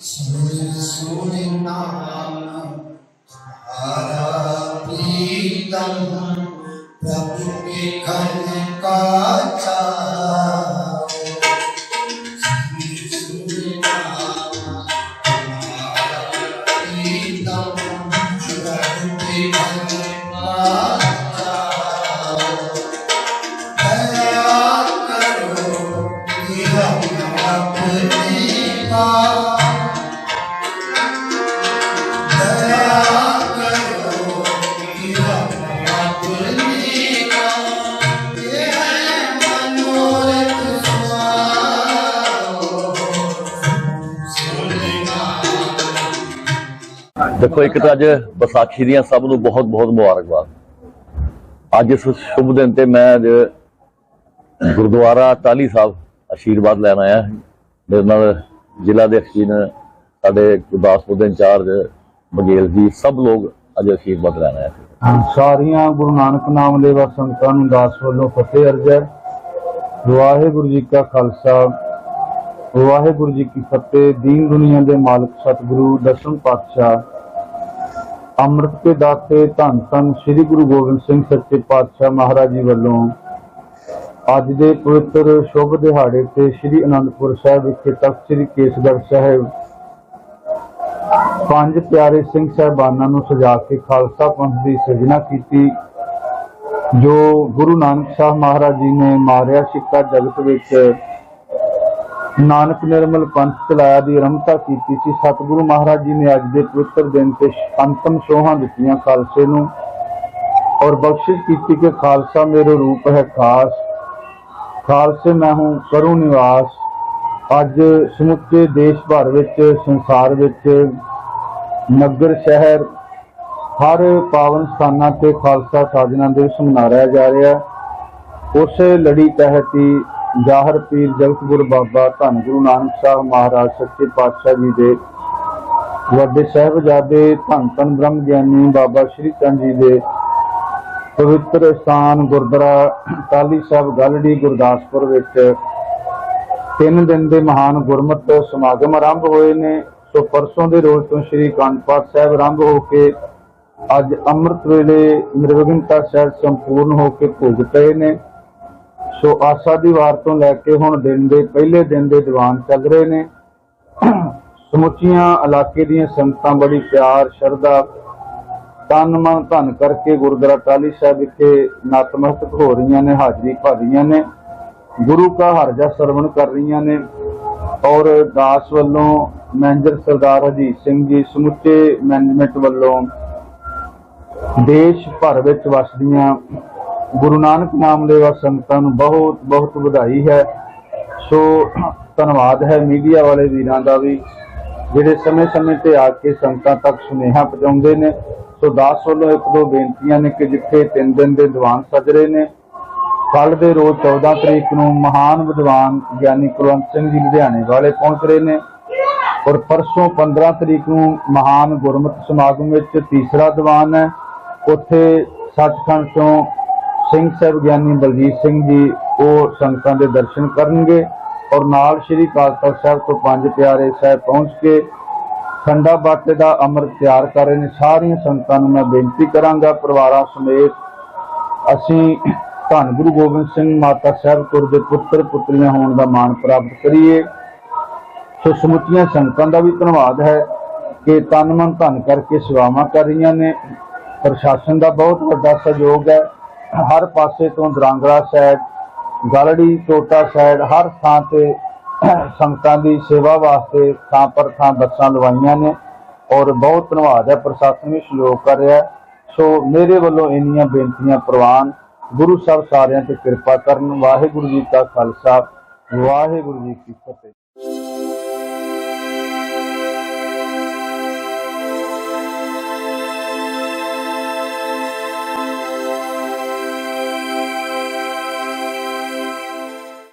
ਸੁਣ ਸੁਣ ਨਾਮ ਹਰਾ ਪ੍ਰੀਤਮ ਪ੍ਰਭੂ ਕੇ ਘਰ ਕਾ ਚਾਓ ਦੇਖੋ ਇੱਕ ਤਾਂ ਅੱਜ ਵਿਸਾਖੀ ਦੀਆਂ ਸਭ ਨੂੰ ਬਹੁਤ ਬਹੁਤ ਮੁਬਾਰਕਬਾਦ। ਅੱਜ ਇਸ ਸ਼ੁਭ ਦਿਨ ਤੇ ਮੈਂ ਅੱਜ ਗੁਰਦੁਆਰਾ ਟਾਲੀ ਸਾਹਿਬ ਆਸ਼ੀਰਵਾਦ ਲੈਣ ਆਇਆ। ਮੇਰੇ ਨਾਲ ਜ਼ਿਲ੍ਹਾ ਦੇ ਅਖੀਨ ਸਾਡੇ ਗੁਰਦਾਸਪੁਰ ਦੇ ਇੰਚਾਰਜ ਬਗੇਲ ਜੀ, ਸਭ ਲੋਕ ਅੱਜ ਆਸ਼ੀਰਵਾਦ ਲੈਣ ਆਏ ਸਾਰੀਆਂ ਗੁਰੂ ਨਾਨਕ ਨਾਮ ਲੈਵਾ ਸੰਗਤਾਂ ਨੂੰ ਦਾਸ ਵੱਲੋਂ ਫਤਿਹ ਅਰਜ ਹੈ। ਵਾਹਿਗੁਰੂ ਜੀ ਕਾ ਖਾਲਸਾ, ਵਾਹਿਗੁਰੂ ਜੀ ਕੀ ਫਤਿਹ, ਦੀਨ ਦੁਨੀਆ ਦੇ ਮਾਲਕ ਸਤਿਗੁਰੂ, ਦਸਮ ਪਾਤਸ਼ਾਹ, ਅੰਮ੍ਰਿਤ ਕੇ ਦਾਤੇ, ਧੰਨ ਧੰਨ ਸ੍ਰੀ ਗੁਰੂ ਗੋਬਿੰਦ ਸਿੰਘ ਸੱਚੇ ਪਾਤਸ਼ਾਹ ਮਹਾਰਾਜ ਜੀ ਵੱਲੋਂ ਅੱਜ ਦੇ ਪਵਿੱਤਰ ਸ਼ੁਭ ਦਿਹਾੜੇ ਤੇ ਸ੍ਰੀ ਅਨੰਦਪੁਰ ਸਾਹਿਬ ਵਿਖੇ ਤਖਤ ਸ੍ਰੀ ਕੇਸਗੜ੍ਹ ਸਾਹਿਬ ਪੰਜ ਪਿਆਰੇ ਸਿੰਘ ਸਾਹਿਬਾਨਾਂ ਨੂੰ ਸਜਾ ਕੇ ਖਾਲਸਾ ਪੰਥ ਦੀ ਸਿਰਜਣਾ ਕੀਤੀ, ਜੋ ਗੁਰੂ ਨਾਨਕ ਸਾਹਿਬ ਮਹਾਰਾਜ ਜੀ ਨੇ ਮਾਰਿਆ ਸਿੱਕਾ ਜਗਤ ਵਿੱਚ। ਨਾਨਕ ਨਿਰਮਲ ਪੰਥ ਚਲਾਇਆ ਦੀ ਆਰੰਭਤਾ ਕੀਤੀ ਸੀ। ਸਤਿਗੁਰੂ ਮਹਾਰਾਜ ਜੀ ਨੇ ਅੱਜ ਦੇ ਪਵਿੱਤਰ ਦਿਨ ਤੇ ਅੰਤਮ ਸੋਹਾਂ ਦਿੱਤੀਆਂ ਖਾਲਸੇ ਨੂੰ ਔਰ ਬਖਸ਼ਿਸ਼ ਕੀਤੀ ਕਿ ਖਾਲਸਾ ਮੇਰੇ ਰੂਪ ਹੈ ਖਾਸ। ਖਾਲਸੇ ਮੈਂ ਹੂੰ ਕਰੂ ਨਿਵਾਸ। ਅੱਜ ਸਮੁੱਚੇ ਦੇਸ਼ ਭਰ ਵਿੱਚ, ਸੰਸਾਰ ਵਿੱਚ, ਨਗਰ, ਸ਼ਹਿਰ, ਹਰ ਪਾਵਨ ਸਥਾਨਾਂ ਤੇ ਖਾਲਸਾ ਸਾਜਨਾ ਦਿਵਸ ਮਨਾਇਆ ਜਾ ਰਿਹਾ ਹੈ। ਉਸੇ ਲੜੀ ਤਹਿਤ ਹੀ ਜਾਹਰ ਪੀਰ ਜਗਤ ਗੁਰੂ ਬਾਬਾ ਧੰਨ ਗੁਰੂ ਨਾਨਕ ਸਾਹਿਬ ਮਹਾਰਾਜ ਸੱਚੇ ਪਾਤਸ਼ਾਹ ਜੀ ਦੇ ਵੱਡੇ ਸਾਹਿਬਜ਼ਾਦੇ ਧੰਨ ਧੰਨ ਬ੍ਰਹਮ ਗਿਆਨੀ ਬਾਬਾ ਸ਼੍ਰੀ ਚੰਦ ਜੀ ਦੇ ਪਵਿੱਤਰ ਸਥਾਨ ਗੁਰਦੁਆਰਾ ਕਾਲੀ ਸਾਹਿਬ ਗਲੜੀ ਗੁਰਦਾਸਪੁਰ ਵਿੱਚ ਤਿੰਨ ਦਿਨ ਦੇ ਮਹਾਨ ਗੁਰਮਤਿ ਸਮਾਗਮ ਆਰੰਭ ਹੋਏ ਨੇ। ਸੋ ਪਰਸੋਂ ਦੇ ਰੋਜ਼ ਤੋਂ ਸ੍ਰੀ ਅਖੰਡ ਪਾਠ ਸਾਹਿਬ ਆਰੰਭ ਹੋ ਕੇ ਅੱਜ ਅੰਮ੍ਰਿਤ ਵੇਲੇ ਨਿਰਵਿਘਨਤਾ ਸਾਹਿਬ ਸੰਪੂਰਨ ਹੋ ਕੇ ਭੋਗ ਪਏ ਨੇ। ਸੋ ਆਸਾ ਦੀ ਵਾਰ ਤੋਂ ਲੈ ਕੇ ਹੁਣ ਦਿਨ ਦੇ ਪਹਿਲੇ ਦਿਨ ਦੇ ਦੀਵਾਨ ਚੱਲ ਰਹੇ ਨੇ। ਸਮੁੱਚੀਆਂ ਇਲਾਕੇ ਦੀਆਂ ਸੰਗਤਾਂ ਬੜੀ ਪਿਆਰ, ਸ਼ਰਧਾ, ਤਨ ਮਨ ਧਨ ਕਰਕੇ ਗੁਰਦੁਆਰਾ ਟਾਹਲੀ ਸਾਹਿਬ ਵਿਖੇ ਨਤਮਸਤਕ ਹੋ ਰਹੀਆਂ ਨੇ, ਹਾਜ਼ਰੀ ਭਰ ਰਹੀਆਂ ਨੇ। ਗੁਰੂ ਕਾ ਹਰ ਹਰਜਾ ਸਰਵਣ ਕਰ ਰਹੀਆਂ ਨੇ ਔਰ ਦਾਸ ਵੱਲੋਂ ਮੈਨੇਜਰ ਸਰਦਾਰ ਹਜੀਤ ਸਿੰਘ ਜੀ ਸਮੁੱਚੇ ਮੈਨੇਜਮੈਂਟ ਵੱਲੋਂ ਦੇਸ਼ ਭਰ ਵਿੱਚ ਵਸਦੀਆਂ ਗੁਰੂ ਨਾਨਕ ਨਾਮ ਲੈਵਾ ਸੰਗਤਾਂ ਨੂੰ ਬਹੁਤ ਬਹੁਤ ਵਧਾਈ ਹੈ। ਸੋ ਧੰਨਵਾਦ ਹੈ ਮੀਡੀਆ ਵਾਲੇ ਵੀਰਾਂ ਦਾ ਵੀ, ਜਿਹੜੇ ਸਮੇਂ-ਸਮੇਂ ਤੇ ਆ ਕੇ ਸੰਗਤਾਂ ਤੱਕ ਸੁਨੇਹਾ ਪਹੁੰਚਾਉਂਦੇ ਨੇ। ਸੋ ਦਾਸ ਵੱਲੋਂ ਇੱਕ ਦੋ ਬੇਨਤੀਆਂ ਨੇ ਕਿ ਜਿੱਥੇ ਤਿੰਨ ਦਿਨ ਦੇ ਦੀਵਾਨ ਸਜ ਰਹੇ ਨੇ ਕੱਲ ਦੇ ਰੋਜ਼ 14 ਤਰੀਕ ਨੂੰ ਮਹਾਨ ਵਿਦਵਾਨ ਗਿਆਨੀ ਕੁਲਵੰਤ ਸਿੰਘ ਜੀ ਲੁਧਿਆਣੇ ਵਾਲੇ ਪਹੁੰਚ ਰਹੇ ਨੇ ਔਰ ਪਰਸੋਂ 15 ਤਰੀਕ ਨੂੰ ਮਹਾਨ ਗੁਰਮਤਿ ਸਮਾਗਮ ਵਿੱਚ ਤੀਸਰਾ ਦੀਵਾਨ ਹੈ। ਉੱਥੇ ਸੱਚਖੰਡ ਤੋਂ ਸਿੰਘ ਸਾਹਿਬ ਗਿਆਨੀ ਬਲਜੀਤ ਸਿੰਘ ਜੀ ਉਹ ਸੰਗਤਾਂ ਦੇ ਦਰਸ਼ਨ ਕਰਨਗੇ ਔਰ ਨਾਲ ਸ੍ਰੀ ਅਕਾਲ ਤਖਤ ਸਾਹਿਬ ਤੋਂ ਪੰਜ ਪਿਆਰੇ ਸਾਹਿਬ ਪਹੁੰਚ ਕੇ ਖੰਡਾ ਬਾਟੇ ਦਾ ਅੰਮ੍ਰਿਤ ਤਿਆਰ ਕਰ ਰਹੇ ਨੇ। ਸਾਰੀਆਂ ਸੰਗਤਾਂ ਨੂੰ ਮੈਂ ਬੇਨਤੀ ਕਰਾਂਗਾ, ਪਰਿਵਾਰਾਂ ਸਮੇਤ ਅਸੀਂ ਧੰਨ ਗੁਰੂ ਗੋਬਿੰਦ ਸਿੰਘ ਮਾਤਾ ਸਾਹਿਬ ਕੌਰ ਦੇ ਪੁੱਤਰ ਪੁੱਤਰੀਆਂ ਹੋਣ ਦਾ ਮਾਣ ਪ੍ਰਾਪਤ ਕਰੀਏ। ਸੋ ਸਮੁੱਚੀਆਂ ਸੰਗਤਾਂ ਦਾ ਵੀ ਧੰਨਵਾਦ ਹੈ ਕਿ ਤਨ ਮਨ ਧਨ ਕਰਕੇ ਸੇਵਾਵਾਂ ਕਰ ਰਹੀਆਂ ਨੇ। ਪ੍ਰਸ਼ਾਸਨ ਦਾ ਬਹੁਤ ਵੱਡਾ ਸਹਿਯੋਗ ਹੈ। ਹਰ ਪਾਸੇ ਤੋਂ ਦਰਾਂਗੜਾ ਸਾਈਡ, ਗਲੜੀ, ਟੋਟਾ ਸਾਈਡ, ਹਰ ਥਾਂ ਤੇ ਸੰਗਤਾਂ ਦੀ ਸੇਵਾ ਵਾਸਤੇ ਥਾਂ ਪਰ ਥਾਂ ਬੱਸਾਂ ਲਵਾਈਆਂ ਨੇ ਔਰ ਬਹੁਤ ਧੰਨਵਾਦ ਹੈ। ਪ੍ਰਸ਼ਾਸਨ ਵੀ ਸਹਿਯੋਗ ਕਰ ਰਿਹਾ ਸੋ ਮੇਰੇ ਵੱਲੋਂ ਇੰਨੀਆਂ ਬੇਨਤੀਆਂ ਪ੍ਰਵਾਨ ਗੁਰੂ ਸਾਹਿਬ ਸਾਰਿਆਂ ਤੇ ਕਿਰਪਾ ਕਰਨ। ਵਾਹਿਗੁਰੂ ਜੀ ਕਾ ਖਾਲਸਾ ਵਾਹਿਗੁਰੂ ਜੀ ਕੀ ਫਤਿਹ।